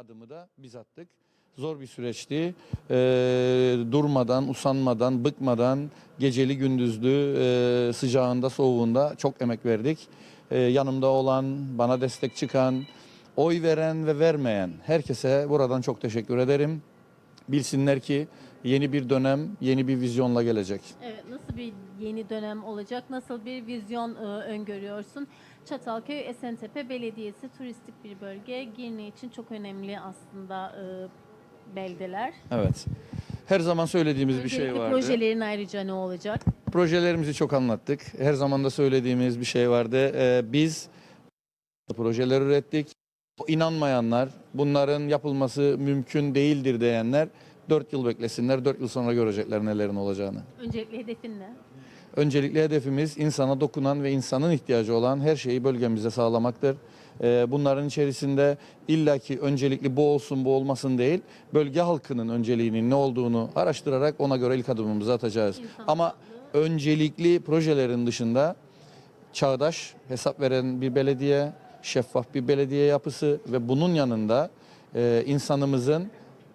adımı da biz attık. Zor bir süreçti. Ee, durmadan, usanmadan, bıkmadan, geceli gündüzlü, e, sıcağında, soğuğunda çok emek verdik. Ee, yanımda olan, bana destek çıkan, oy veren ve vermeyen herkese buradan çok teşekkür ederim. Bilsinler ki yeni bir dönem, yeni bir vizyonla gelecek. Evet, nasıl bir yeni dönem olacak? Nasıl bir vizyon e, öngörüyorsun? Çatalköy Esentepe Belediyesi turistik bir bölge. Girne için çok önemli aslında e, beldeler. Evet. Her zaman söylediğimiz bir şey vardı. projelerin ayrıca ne olacak? Projelerimizi çok anlattık. Her zaman da söylediğimiz bir şey vardı. Ee, biz projeler ürettik. İnanmayanlar, bunların yapılması mümkün değildir diyenler 4 yıl beklesinler. 4 yıl sonra görecekler nelerin olacağını. Öncelikle hedefin ne? Öncelikli hedefimiz insana dokunan ve insanın ihtiyacı olan her şeyi bölgemizde sağlamaktır. Ee, Bunların içerisinde illaki öncelikli bu olsun bu olmasın değil, bölge halkının önceliğinin ne olduğunu araştırarak ona göre ilk adımımızı atacağız. İnsan Ama öncelikli projelerin dışında çağdaş, hesap veren bir belediye, şeffaf bir belediye yapısı ve bunun yanında e, insanımızın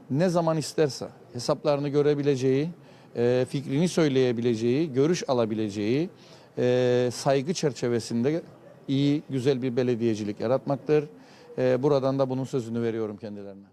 ne zaman isterse hesaplarını görebileceği, e, fikrini söyleyebileceği, görüş alabileceği e, saygı çerçevesinde iyi, güzel bir belediyecilik yaratmaktır. E, buradan da bunun sözünü veriyorum kendilerine.